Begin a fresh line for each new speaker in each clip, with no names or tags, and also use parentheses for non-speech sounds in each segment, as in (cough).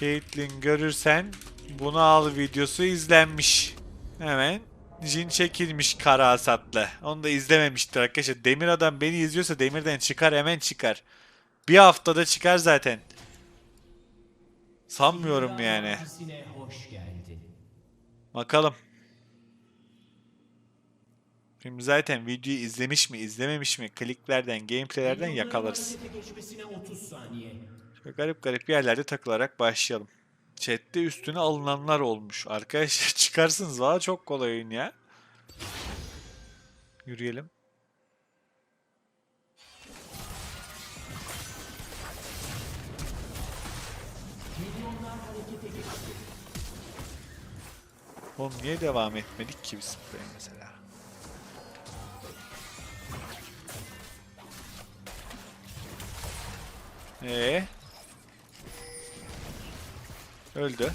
Caitlyn görürsen bunu al videosu izlenmiş. Hemen Jin çekilmiş kara hasatlı. Onu da izlememiştir arkadaşlar. Demir adam beni izliyorsa demirden çıkar hemen çıkar. Bir haftada çıkar zaten. Sanmıyorum yani. Bakalım. Şimdi zaten videoyu izlemiş mi izlememiş mi kliklerden gameplaylerden yakalarız.
Harekete geçmesine 30 saniye.
Şöyle garip garip yerlerde takılarak başlayalım. Chat'te üstüne alınanlar olmuş. Arkadaşlar (laughs) çıkarsınız valla çok kolay oyun ya. Yürüyelim. Oğlum niye devam etmedik ki biz buraya mesela? Ee? Öldü.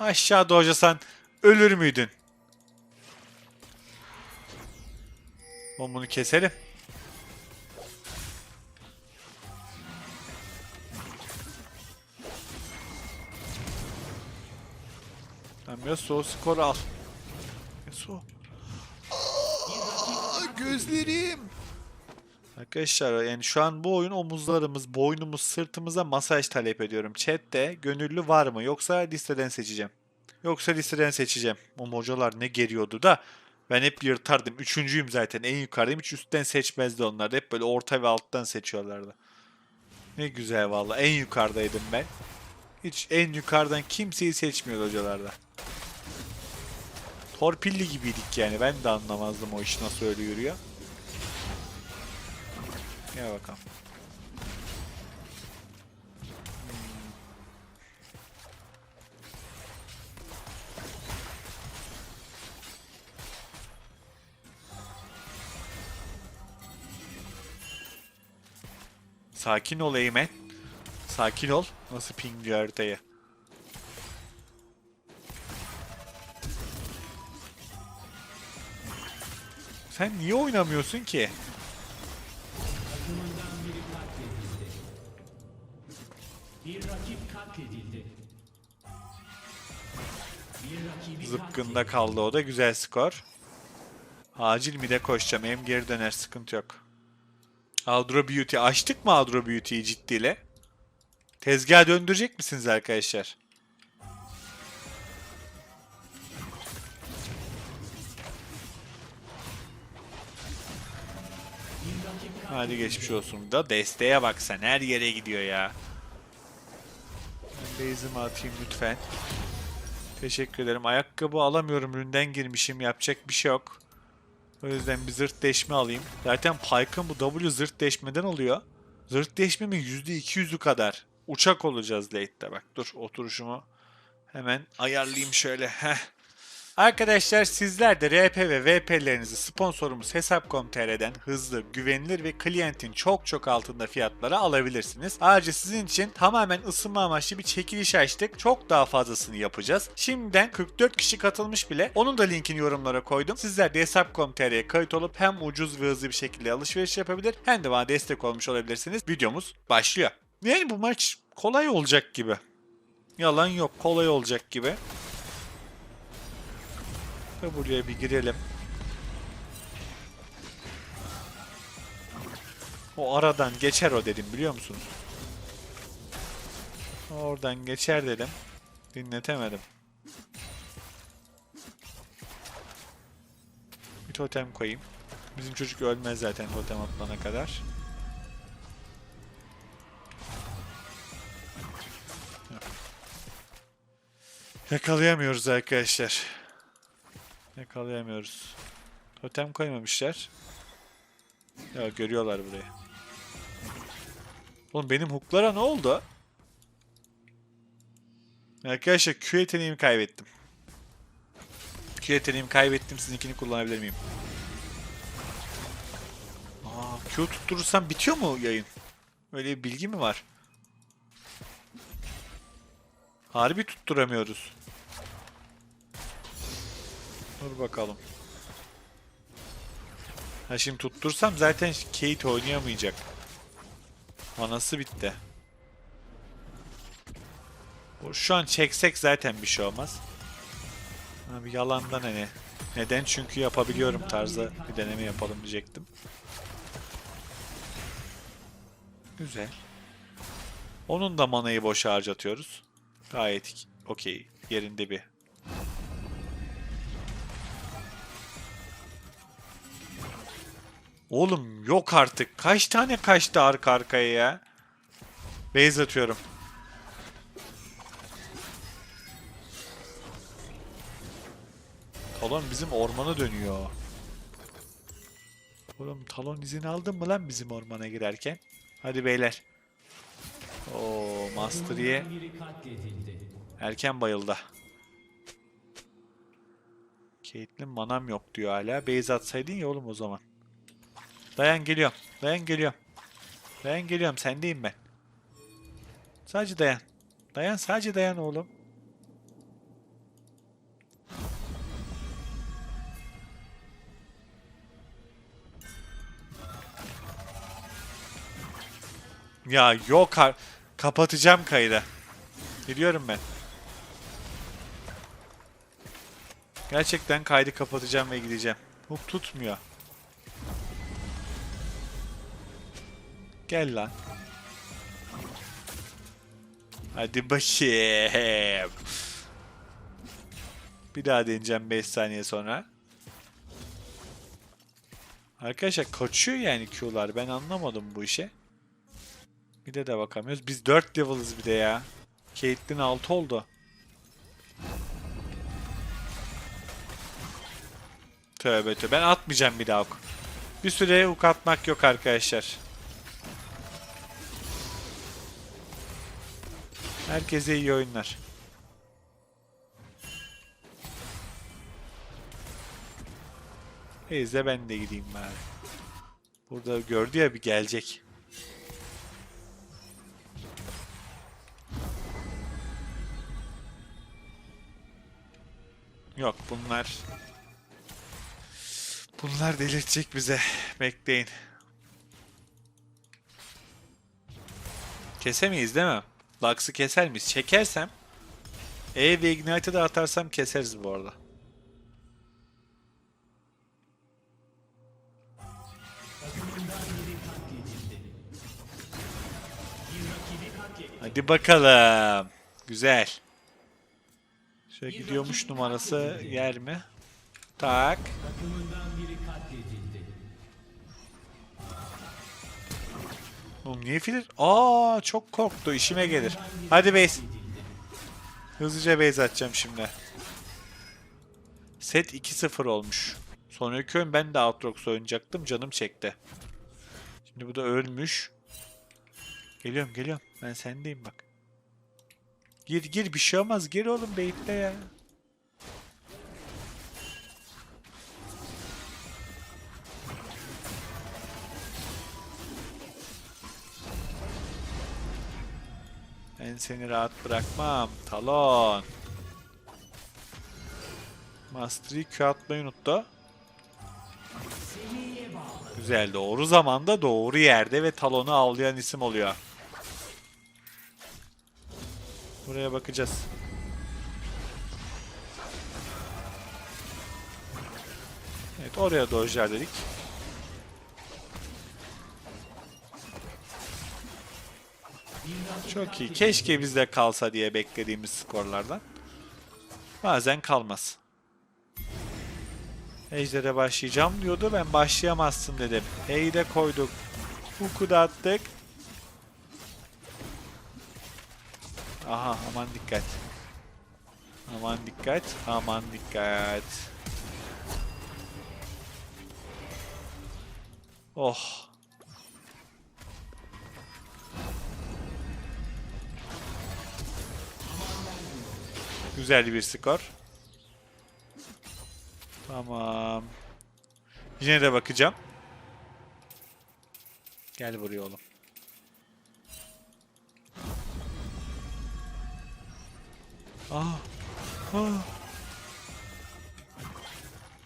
Aşağıda hocasan ölür müydün? Oğlum keselim. Tamam Yasuo skor al. Yasuo. Aa, gözlerim. Arkadaşlar yani şu an bu oyun omuzlarımız, boynumuz, sırtımıza masaj talep ediyorum. Chat'te gönüllü var mı? Yoksa listeden seçeceğim. Yoksa listeden seçeceğim. O hocalar ne geriyordu da. Ben hep yırtardım. Üçüncüyüm zaten. En yukarıdayım. Hiç üstten seçmezdi onlar. Hep böyle orta ve alttan seçiyorlardı. Ne güzel valla. En yukarıdaydım ben. Hiç en yukarıdan kimseyi seçmiyordu hocalarda. Torpilli gibiydik yani. Ben de anlamazdım o iş nasıl öyle yürüyor. Gel bakalım. Sakin ol Eymen. Sakin ol. Nasıl ping diyor haritayı. Sen niye oynamıyorsun ki?
Rakibi
Zıpkında kaldı o da güzel skor. Acil mi de koşacağım. Hem geri döner sıkıntı yok. Adro Beauty. Açtık mı Adro Beauty'yi ciddiyle? Tezgah döndürecek misiniz arkadaşlar? Hadi geçmiş olsun. Da desteğe bak. Her yere gidiyor ya. Base'imi atayım lütfen. Teşekkür ederim. Ayakkabı alamıyorum. Üründen girmişim. Yapacak bir şey yok. O yüzden bir zırt deşme alayım. Zaten Pyke'ın bu W zırt deşmeden oluyor. Zırt deşmemin %200'ü kadar. Uçak olacağız late'de bak. Dur oturuşumu hemen ayarlayayım şöyle. Heh. Arkadaşlar sizler de RP ve VP'lerinizi sponsorumuz Hesap.com.tr'den hızlı, güvenilir ve klientin çok çok altında fiyatlara alabilirsiniz. Ayrıca sizin için tamamen ısınma amaçlı bir çekiliş açtık. Çok daha fazlasını yapacağız. Şimdiden 44 kişi katılmış bile. Onun da linkini yorumlara koydum. Sizler de Hesap.com.tr'ye kayıt olup hem ucuz ve hızlı bir şekilde alışveriş yapabilir hem de bana destek olmuş olabilirsiniz. Videomuz başlıyor. Yani bu maç kolay olacak gibi. Yalan yok kolay olacak gibi. Ve buraya bir girelim. O aradan geçer o dedim biliyor musunuz? Oradan geçer dedim. Dinletemedim. Bir totem koyayım. Bizim çocuk ölmez zaten totem atılana kadar. Yakalayamıyoruz arkadaşlar. Yakalayamıyoruz. Totem koymamışlar. Ya görüyorlar burayı. Oğlum benim hooklara ne oldu? Arkadaşlar Q yeteneğimi kaybettim. Q yeteneğimi kaybettim. Sizinkini kullanabilir miyim? Aa, Q tutturursam bitiyor mu yayın? Öyle bir bilgi mi var? Harbi tutturamıyoruz. Dur bakalım. Ha şimdi tuttursam zaten Kate oynayamayacak. Manası bitti. Şu an çeksek zaten bir şey olmaz. Ha, bir yalandan hani. Neden? Çünkü yapabiliyorum tarzı bir deneme yapalım diyecektim. Güzel. Onun da manayı boşa harcatıyoruz. Gayet okey. Yerinde bir. Oğlum yok artık. Kaç tane kaçtı arka arkaya ya? Base atıyorum. Talon bizim ormana dönüyor. Oğlum talon izin aldın mı lan bizim ormana girerken? Hadi beyler. Oo Master Yi
Takımından biri katledildi.
erken bayıldı. Caitlyn manam yok diyor hala. Base atsaydın ya oğlum o zaman. Dayan geliyorum. Dayan geliyorum. Dayan geliyorum. Sendeyim ben. Sadece dayan. Dayan sadece dayan oğlum. Ya yok kapatacağım kaydı. Gidiyorum ben. Gerçekten kaydı kapatacağım ve gideceğim. Hook tutmuyor. Gel lan. Hadi bakayım. Bir daha deneyeceğim 5 saniye sonra. Arkadaşlar kaçıyor yani Q'lar. Ben anlamadım bu işe. Bir de de bakamıyoruz. Biz 4 level'ız bir de ya. Caitlyn 6 oldu. Tövbe tövbe. Ben atmayacağım bir daha. Bir süre ok atmak yok arkadaşlar. Herkese iyi oyunlar. Neyse ben de gideyim bari. Burada gördü ya bir gelecek. Yok bunlar Bunlar delirtecek bize. Bekleyin. Kesemeyiz değil mi? Lux'ı keser miyiz? Çekersem E ve Ignite'ı da atarsam keseriz bu arada. Hadi bakalım. Güzel. Şöyle gidiyormuş numarası yer mi? Tak. Oğlum niye filir? Aa çok korktu. işime gelir. Hadi base. Hızlıca base atacağım şimdi. Set 2-0 olmuş. Sonraki oyun ben de Outrox oynayacaktım. Canım çekti. Şimdi bu da ölmüş. Geliyorum geliyorum. Ben sendeyim bak. Gir gir bir şey olmaz. Gir oğlum baitle ya. Ben seni rahat bırakmam. Talon. Mastery Q atmayı unuttu. Güzel doğru zamanda doğru yerde ve talonu avlayan isim oluyor. Buraya bakacağız. Evet oraya dojlar dedik. Çok iyi. Keşke bizde kalsa diye beklediğimiz skorlardan. Bazen kalmaz. Ejder'e başlayacağım diyordu. Ben başlayamazsın dedim. E'yi de koyduk. Hook'u da attık. Aha aman dikkat. Aman dikkat. Aman dikkat. Oh. Güzel bir skor. Tamam. Yine de bakacağım. Gel buraya oğlum. Aa. Aa.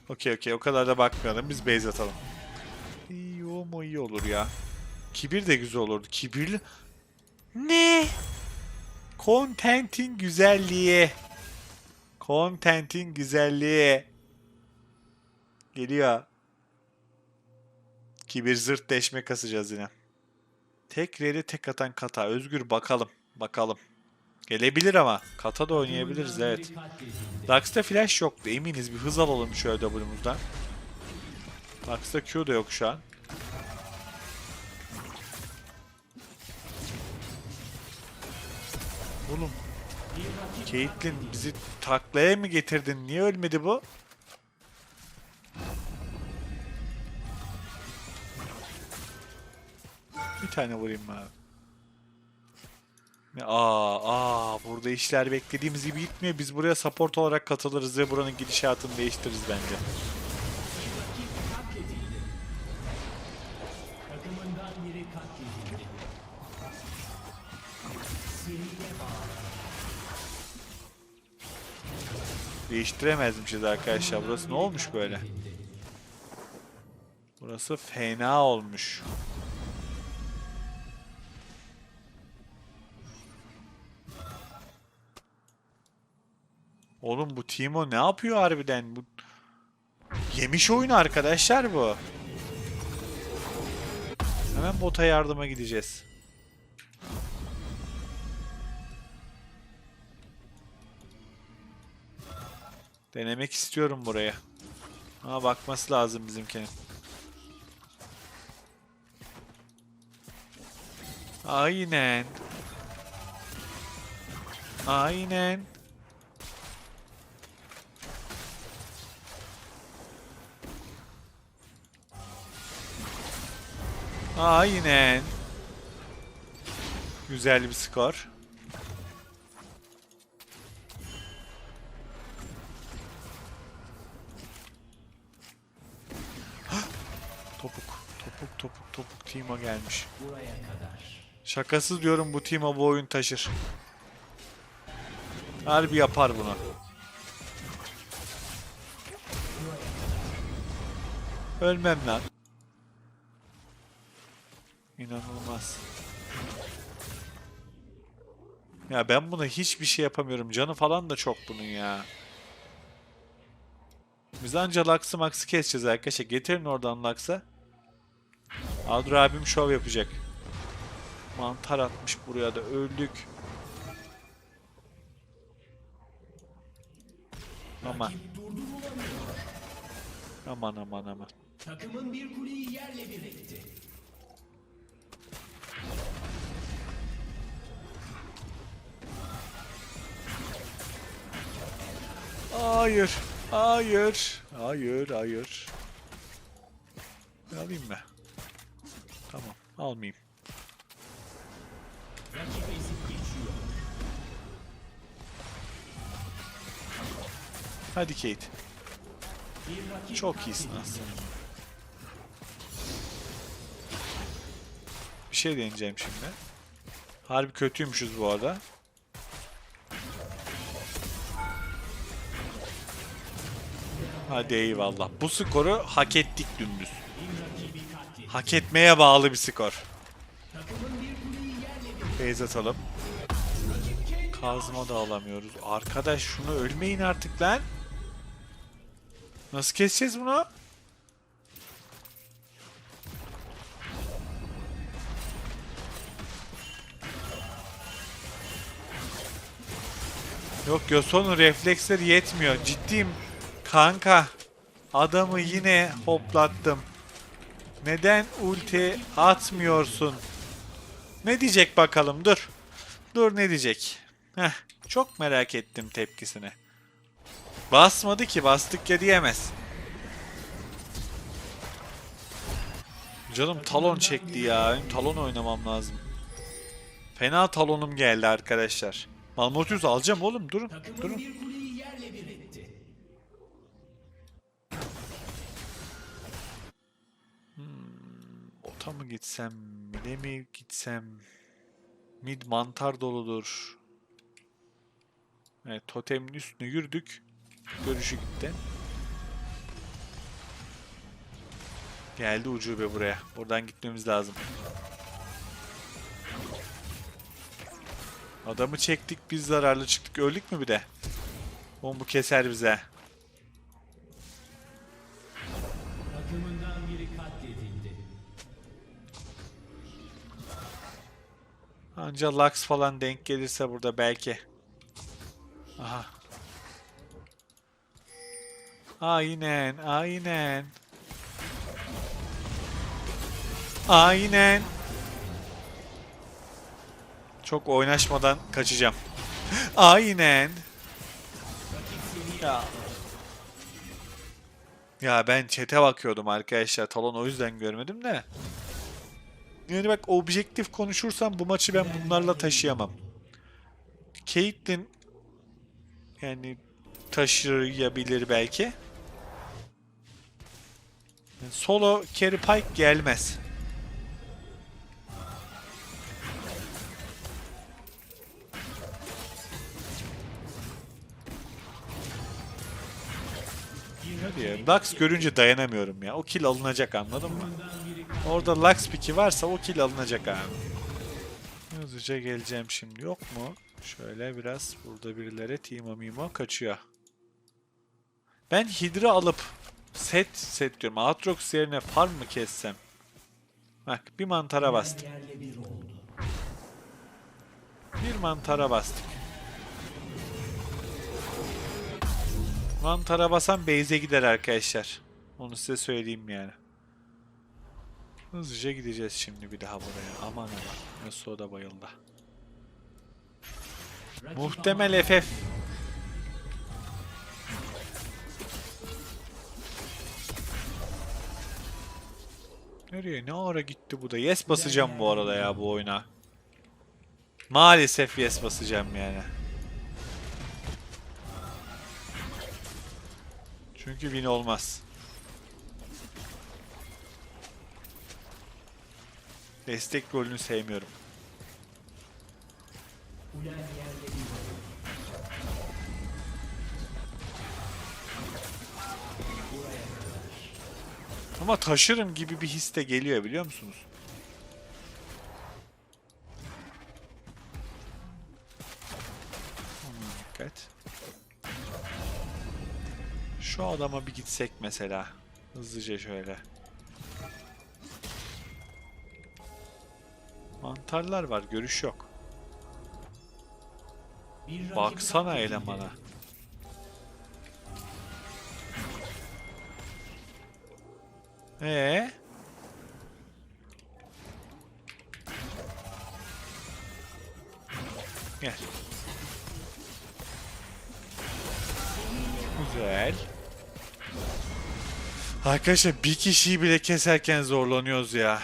Okey okey o kadar da bakmayalım. Biz base atalım. İyi o mu iyi olur ya. Kibir de güzel olurdu. Kibirli... Ne? Content'in güzelliği. Content'in güzelliği. Geliyor. Kibir zırt deşme kasacağız yine. Tek reri tek atan kata. Özgür bakalım. Bakalım. Gelebilir ama. Kata da oynayabiliriz evet. Lux'ta flash yoktu. Eminiz bir hız alalım şöyle W'muzdan. Lux'ta Q da yok şu an. Oğlum. Caitlyn bizi taklaya mı getirdin? Niye ölmedi bu? Bir tane vurayım mı Aa, aa, burada işler beklediğimiz gibi gitmiyor. Biz buraya support olarak katılırız ve buranın gidişatını değiştiririz bence. Değiştiremezmişiz arkadaşlar. Burası ne olmuş böyle? Burası fena olmuş. Oğlum bu Timo ne yapıyor harbiden? Bu yemiş oyunu arkadaşlar bu. Hemen bota yardıma gideceğiz. Denemek istiyorum buraya. Ama bakması lazım bizimkinin. Aynen. Aynen. Aynen. Güzel bir skor. Timo gelmiş. Şakasız diyorum bu Timo bu oyun taşır. Harbi yapar bunu. Ölmem lan. İnanılmaz. Ya ben buna hiçbir şey yapamıyorum. Canı falan da çok bunun ya. Biz anca Lux'ı Max'ı keseceğiz arkadaşlar. Getirin oradan Lux'ı. Adro abim şov yapacak. Mantar atmış buraya da öldük. Aman. Aman aman aman.
Takımın bir kuleyi yerle bir etti.
Hayır. Hayır. Hayır, hayır. Alayım mı? Almayayım. Hadi Kate. Çok iyisin aslında. Bir şey deneyeceğim şimdi. Harbi kötüymüşüz bu arada. Hadi eyvallah. Bu skoru hak ettik dümdüz. Hak etmeye bağlı bir skor. Base atalım. Kazma da alamıyoruz. Arkadaş şunu ölmeyin artık lan. Nasıl keseceğiz bunu? Yok Yoso'nun refleksleri yetmiyor. Ciddiyim. Kanka. Adamı yine hoplattım. Neden ulti atmıyorsun? Ne diyecek bakalım dur. Dur ne diyecek. Heh, çok merak ettim tepkisini. Basmadı ki bastık ya diyemez. Canım talon çekti ya. Benim talon oynamam lazım. Fena talonum geldi arkadaşlar. Malmotius alacağım oğlum durun. Durun. Orta mı gitsem, mid'e mi gitsem? Mid mantar doludur. Evet, totemin üstüne yürüdük. Görüşü gitti. Geldi ucube buraya. Oradan gitmemiz lazım. Adamı çektik biz zararlı çıktık. Öldük mü bir de? Bombu keser bize. Anca Lux falan denk gelirse burada belki. Aha. Aynen, aynen. Aynen. Çok oynaşmadan kaçacağım. Aynen. Ya. Ya ben chat'e bakıyordum arkadaşlar. Talon o yüzden görmedim de. Yani bak objektif konuşursam bu maçı ben bunlarla taşıyamam. Caitlyn yani taşıyabilir belki. Yani solo carry pike gelmez. Lux görünce dayanamıyorum ya. O kill alınacak anladın mı? Orada Lux piki varsa o kill alınacak abi. Hızlıca geleceğim şimdi. Yok mu? Şöyle biraz burada birileri Timo Mimo kaçıyor. Ben Hydra alıp set set diyorum. Aatrox yerine farm mı kessem? Bak bir mantara bastım.
Bir
mantara bastık. Mantara basan base'e gider arkadaşlar. Onu size söyleyeyim yani. Hızlıca gideceğiz şimdi bir daha buraya. Aman aman. Yasuo da bayıldı. Muhtemel FF. Nereye? Ne ara gitti bu da? Yes basacağım bu arada ya bu oyuna. Maalesef yes basacağım yani. Çünkü win olmaz. Destek rolünü sevmiyorum. Ama taşırım gibi bir his de geliyor biliyor musunuz? Aman dikkat. Şu adama bir gitsek mesela. Hızlıca şöyle. Mantarlar var, görüş yok. Baksana elemana. Ee? Gel. Güzel. Arkadaşlar bir kişiyi bile keserken zorlanıyoruz ya.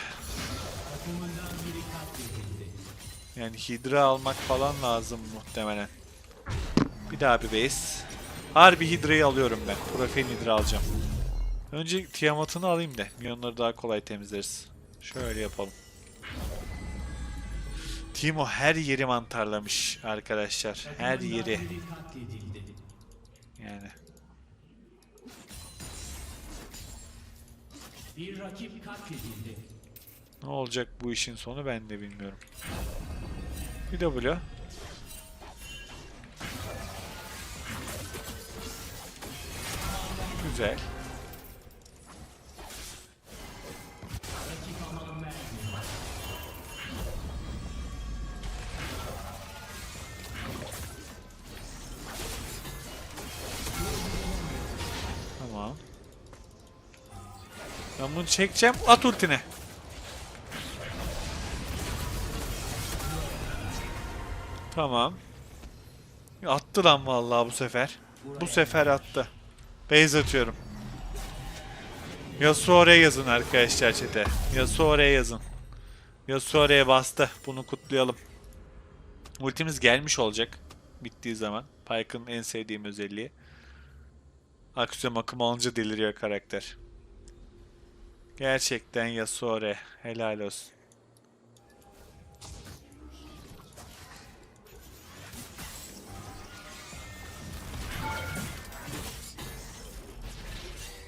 Yani hidra almak falan lazım muhtemelen. Bir daha bir base. Harbi hidrayı alıyorum ben. Profil hidra alacağım. Önce Tiamat'ını alayım da. Milyonları daha kolay temizleriz. Şöyle yapalım. Timo her yeri mantarlamış arkadaşlar. Her yeri. Yani.
Bir rakip katledildi.
Ne olacak bu işin sonu ben de bilmiyorum. Bir W. Güzel. Tamam. Ben bunu çekeceğim. At ultine. Tamam. Attı lan vallahi bu sefer. Bu sefer attı. Base atıyorum. Yasuo oraya yazın arkadaşlar chat'e. Yasuo oraya yazın. Yasuo oraya bastı. Bunu kutlayalım. Ultimiz gelmiş olacak. Bittiği zaman. Pyke'ın en sevdiğim özelliği. Aksiyon akımı alınca deliriyor karakter. Gerçekten Yasuore. Helal olsun.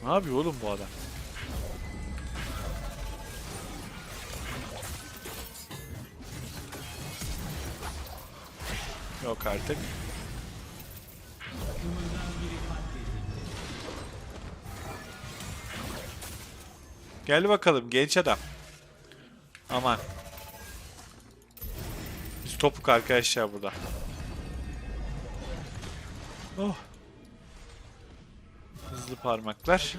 Ne yapıyor oğlum bu adam? Yok artık. Gel bakalım genç adam. Aman. Biz topuk arkadaşlar burada. Oh. Hızlı parmaklar.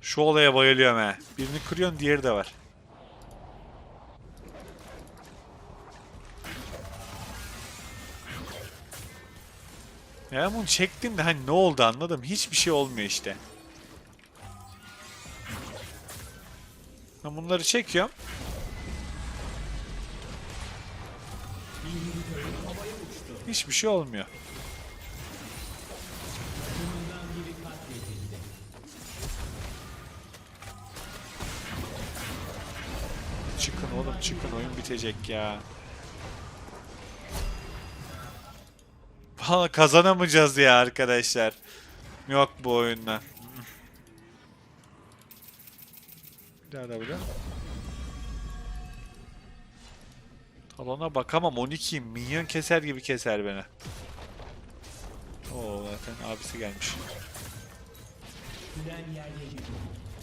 Şu olaya bayılıyorum he. Birini kırıyorsun diğeri de var. Ya bunu çektim de hani ne oldu anladım. Hiçbir şey olmuyor işte. Ben bunları çekiyorum. Hiçbir şey olmuyor. Oğlum çıkın oyun bitecek ya. Valla kazanamayacağız ya arkadaşlar. Yok bu oyunla. Bir daha da böyle. Talona bakamam 12 minyon keser gibi keser beni. Oo zaten abisi gelmiş.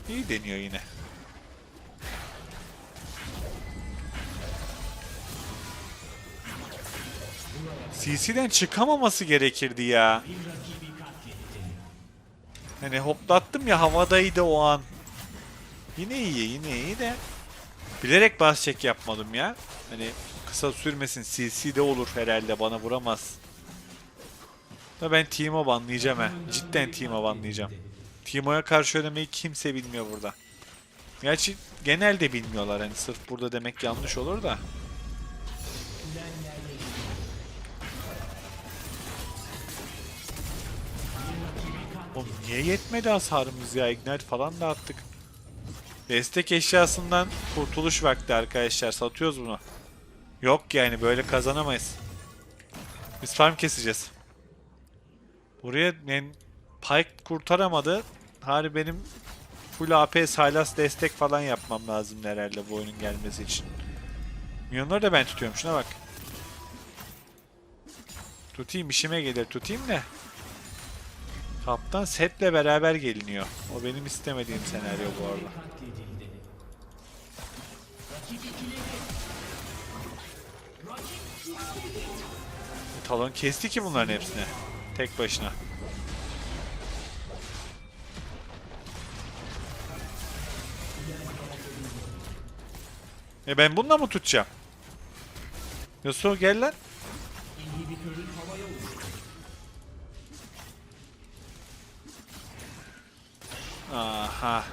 İyi deniyor yine. CC'den çıkamaması gerekirdi ya. Hani hoplattım ya havadaydı o an. Yine iyi yine iyi de. Bilerek bas check yapmadım ya. Hani kısa sürmesin CC'de olur herhalde bana vuramaz. Da ben Teemo banlayacağım he. Cidden Teemo banlayacağım. Teemo'ya karşı oynamayı kimse bilmiyor burada. Gerçi genelde bilmiyorlar hani sırf burada demek yanlış olur da. Oğlum niye yetmedi hasarımız ya? Ignite falan da attık. Destek eşyasından kurtuluş vakti arkadaşlar. Satıyoruz bunu. Yok yani böyle kazanamayız. Biz farm keseceğiz. Buraya yani Pike kurtaramadı. Hari benim full AP Sylas destek falan yapmam lazım herhalde bu oyunun gelmesi için. Milyonları da ben tutuyorum şuna bak. Tutayım işime gelir tutayım da. Kaptan setle beraber geliniyor. O benim istemediğim senaryo bu arada. Talon kesti ki bunların hepsini. Tek başına. E ben bununla mı tutacağım? Yasuo gel lan. Aha.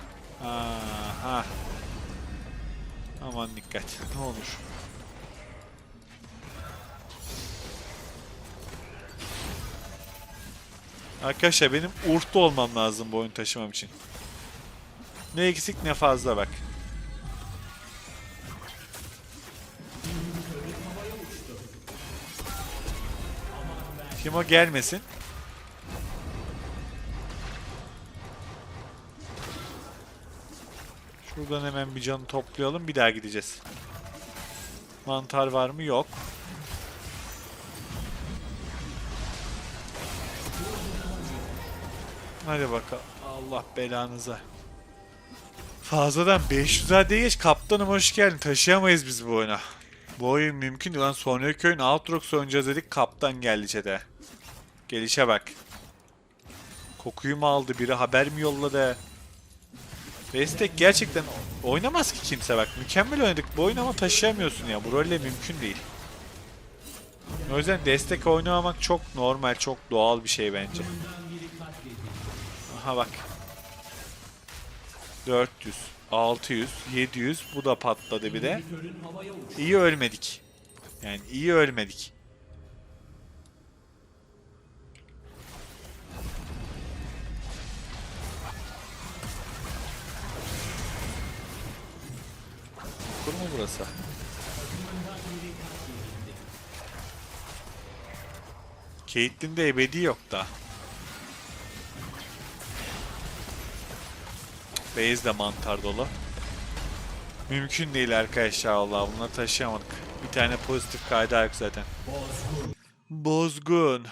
Aha. Aman dikkat. Ne olur. Arkadaşlar benim urtlu olmam lazım bu oyun taşımam için. Ne eksik ne fazla bak. Timo gelmesin. Şuradan hemen bir canı toplayalım. Bir daha gideceğiz. Mantar var mı? Yok. Hadi bakalım. Allah belanıza. Fazladan 500 adeye geç. Kaptanım hoş geldin. Taşıyamayız biz bu oyuna. Bu oyun mümkün değil lan. Sonraki oyun Outrox oynayacağız dedik. Kaptan geldi çete. Gelişe bak. Kokuyu mu aldı? Biri haber mi yolladı? Destek gerçekten oynamaz ki kimse bak. Mükemmel oynadık bu oyunu ama taşıyamıyorsun ya. Bu rolle mümkün değil. O yüzden destek oynamamak çok normal, çok doğal bir şey bence. Aha bak. 400, 600, 700 bu da patladı bir de. İyi ölmedik. Yani iyi ölmedik. Mu burası? Caitlyn'de ebedi yok da. Base de mantar dolu. Mümkün değil arkadaşlar Allah bunları taşıyamadık. Bir tane pozitif kaydı yok zaten. Bozgun.